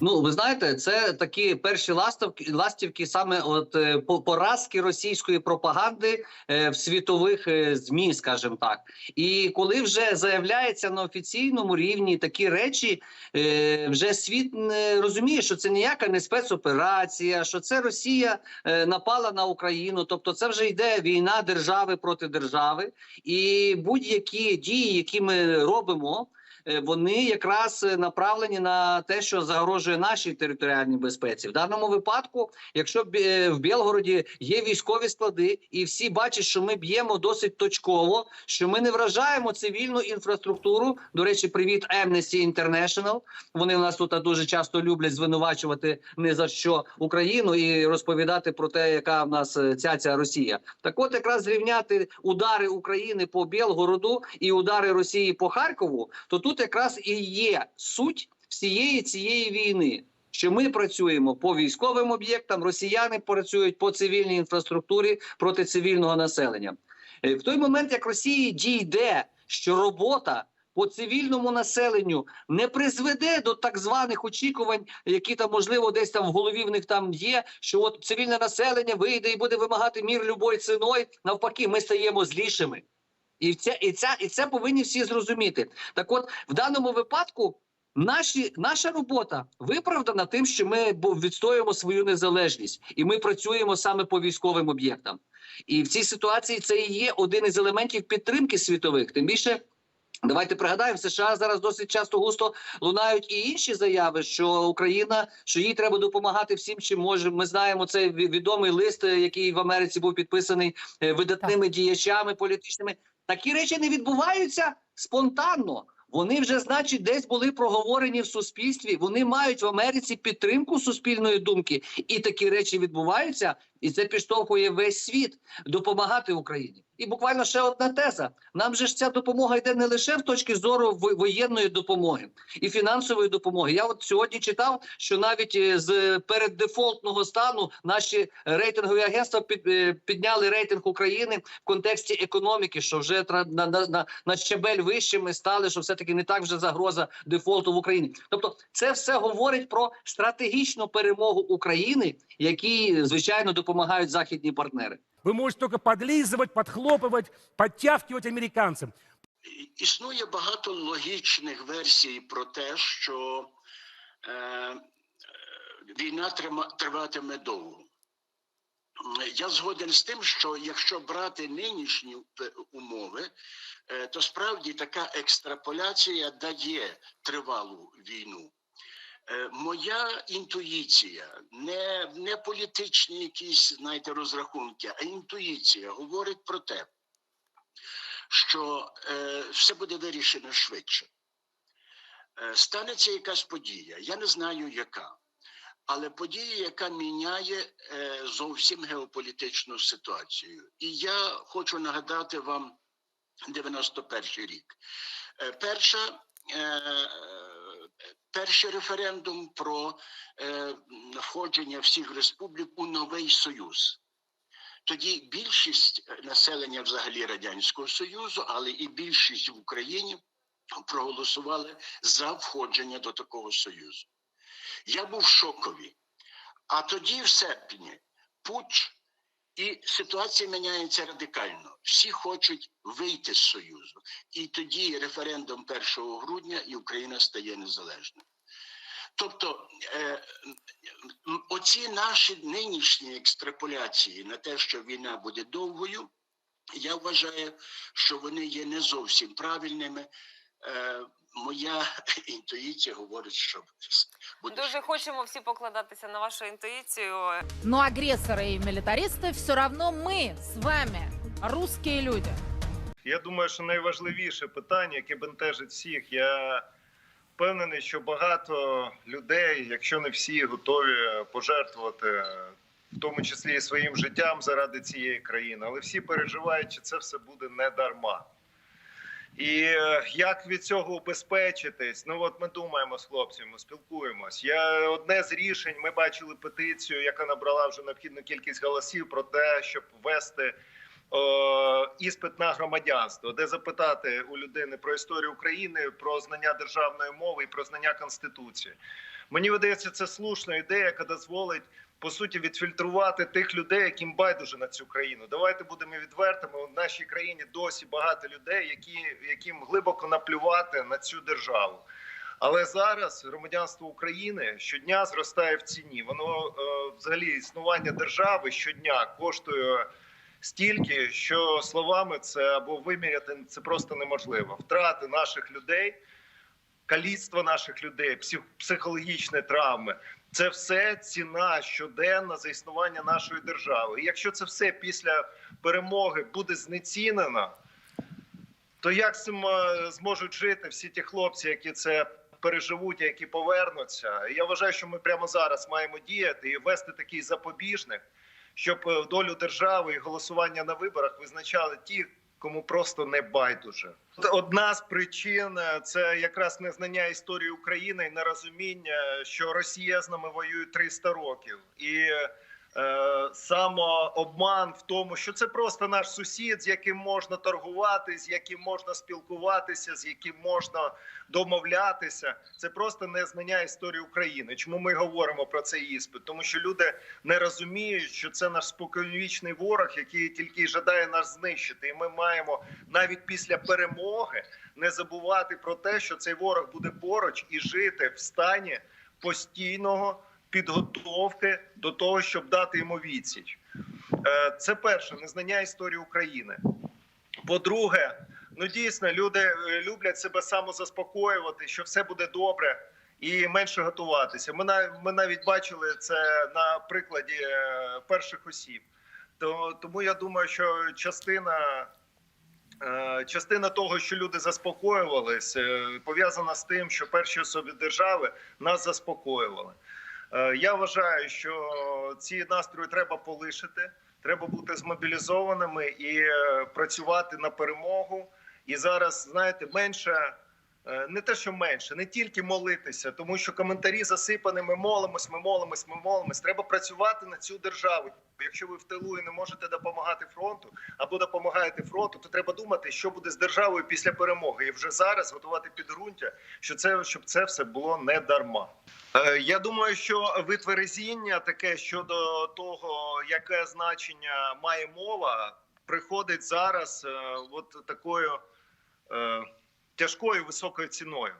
Ну, ви знаєте, це такі перші ластівки, ластівки саме от е, поразки російської пропаганди е, в світових е, змі, скажімо так. І коли вже заявляється на офіційному рівні такі речі, вже світ не розуміє, що це ніяка не спецоперація, що це Росія напала на Україну. Тобто, це вже йде війна держави проти держави, і будь-які дії, які ми робимо вони якраз е, направлені на те, що загрожує нашій територіальній безпеці. В даному випадку, якщо е, в Білгороді є військові склади, і всі бачать, що ми б'ємо досить точково, що ми не вражаємо цивільну інфраструктуру. До речі, привіт Amnesty International. Вони в нас тут дуже часто люблять звинувачувати не за що Україну і розповідати про те, яка в нас е, ця ця Росія. Так, от якраз зрівняти удари України по Білгороду і удари Росії по Харкову, то тут якраз і є суть всієї цієї війни. Що ми працюємо по військовим об'єктам, росіяни працюють по цивільній інфраструктурі проти цивільного населення. Е, В той момент, як Росії дійде, що робота по цивільному населенню не призведе до так званих очікувань, які там можливо десь там в голові в них там є. Що от цивільне населення вийде і буде вимагати мір любою ціною. Навпаки, ми стаємо злішими. І це, і, ця, і це повинні всі зрозуміти. Так, от в даному випадку наші, наша робота виправдана тим, що ми відстоюємо свою незалежність, і ми працюємо саме по військовим об'єктам. І в цій ситуації це і є один із елементів підтримки світових. Тим більше. Давайте пригадаємо, в США зараз досить часто густо лунають і інші заяви, що Україна, що їй треба допомагати всім, чим може. Ми знаємо цей відомий лист, е, який в Америці був підписаний е, видатними діячами політичними. Такі речі не відбуваються спонтанно. Вони вже, значить, десь були проговорені в суспільстві. Вони мають в Америці підтримку суспільної думки, і такі речі відбуваються, і це підштовхує весь світ допомагати Україні. І буквально ще одна теза: нам же ж ця допомога йде не лише в точки зору воєнної допомоги і фінансової допомоги. Я от сьогодні читав, що навіть е, з переддефолтного стану наші рейтингові агентства е, підняли рейтинг України в контексті економіки, що вже на, на, на, на щебель вище ми стали, що все таки не так вже загроза дефолту в Україні. Тобто, це все говорить про стратегічну перемогу України, якій звичайно допомагають західні партнери. Вы можете только подлизывать, подхлопывать, подтягивать американцам. І- Існує багато логічних версій про те, що е, е, війна трима- триватиме довго. М, Я згоден з тим, що якщо брати нинішні п- умови, е, то справді така екстраполяція дає тривалу війну. Е, Моя інтуїція, не, не політичні якісь знаєте, розрахунки, а інтуїція говорить про те, що е, все буде вирішено швидше. Е, станеться якась подія, я не знаю яка, але подія, яка міняє е, зовсім геополітичну ситуацію. І я хочу нагадати вам 91 рік. Е, перша, е, перший референдум про е, входження всіх республік у новий союз. Тоді більшість е, населення взагалі Радянського Союзу, але і більшість в Україні проголосували за входження до такого союзу. Я був шокові. А тоді, в серпні, путч, і ситуація міняється радикально. Всі хочуть вийти з Союзу. І тоді референдум 1 грудня і Україна стає незалежною. Тобто е, оці наші нинішні екстраполяції на те, що війна буде довгою, я вважаю, що вони є не зовсім правильними Е, моя інтуїція говорить, що буде Дуже хочемо всі покладатися на вашу інтуїцію. Но агрессоры и милитаристы все равно мы с вами, русские люди. Я думаю, що найважливіше питання, яке бентежить всіх, я впевнений, що багато людей, якщо не всі, готові пожертвувати, в тому числі і своїм життям заради цієї країни, але всі переживають, чи це все буде не дарма. І е, як від цього убезпечитись? Ну от ми думаємо з хлопцями, спілкуємось. Я одне з рішень. Ми бачили петицію, яка набрала вже необхідну кількість голосів про те, щоб ввести о, іспит на громадянство, де запитати у людини про історію України, про знання державної мови і про знання конституції. Мені видається, це слушна ідея, яка дозволить по суті відфільтрувати тих людей, яким байдуже на цю країну. Давайте будемо відвертими. У нашій країні досі багато людей, які яким глибоко наплювати на цю державу. Але зараз громадянство України щодня зростає в ціні. Воно е, взагалі існування держави щодня коштує стільки, що словами це або виміряти це просто неможливо. Втрати наших людей, каліцтво наших людей, псих, психологічні травми. Це все ціна щоденна за існування нашої держави. І якщо це все після перемоги буде знецінено, то як з цим е, зможуть жити всі ті хлопці, які це переживуть, які повернуться? Я вважаю, що ми прямо зараз маємо діяти і ввести такий запобіжник, щоб е, долю держави і голосування на виборах визначали ті, кому просто не байдуже. Одна з причин е, це якраз незнання історії України і нерозуміння, що Росія з нами воює 300 років, і самообман в тому, що це просто наш сусід, з яким можна торгувати, з яким можна спілкуватися, з яким можна домовлятися. Це просто незнання історії України. Чому ми говоримо про цей іспит? Тому що люди не розуміють, що це наш споконвічний ворог, який тільки жадає нас знищити. І ми маємо навіть після перемоги не забувати про те, що цей ворог буде поруч і жити в стані постійного підготовки до того, щоб дати йому відсіч. Е, Це перше незнання історії України. По-друге, ну дійсно люди е, люблять себе самозаспокоювати, що все буде добре і менше готуватися. Ми ми навіть бачили це на прикладі е, перших осіб. Тому я думаю, що частина. Частина того, що люди заспокоювались, е, пов'язана з тим, що перші особи держави нас заспокоювали. Е, Я вважаю, що ці настрої треба полишити. Треба бути змобілізованими і е, працювати на перемогу. І зараз, знаєте, менше не те, що менше, не тільки молитися, тому що коментарі засипані. Ми молимось, ми молимось, ми молимось. Треба працювати на цю державу. Якщо ви в тилу і не можете допомагати фронту або допомагаєте фронту, то треба думати, що буде з державою після перемоги, і вже зараз готувати підґрунтя, що це щоб це все було не дарма. Е, Я думаю, що витверезіння таке щодо того, яке значення має мова, приходить зараз е, от такою е, тяжкою високою ціною.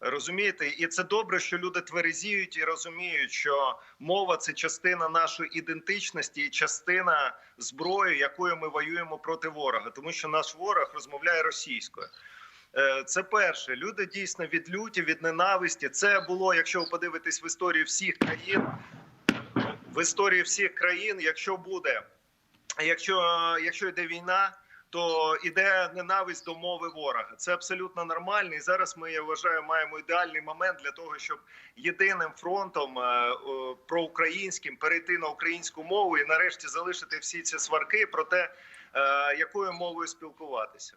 Розумієте, і це добре, що люди тверезіють і розуміють, що мова це частина нашої ідентичності і частина зброї, якою ми воюємо проти ворога, тому що наш ворог розмовляє російською. Е, Це перше. Люди дійсно від люті, від ненависті. Це було, якщо ви подивитесь в історії всіх країн, в історії всіх країн, якщо буде, якщо, якщо йде війна, то іде ненависть до мови ворога. Це абсолютно нормально. І зараз ми я вважаю, маємо ідеальний момент для того, щоб єдиним фронтом е, проукраїнським перейти на українську мову і нарешті залишити всі ці сварки про те, е, якою мовою спілкуватися.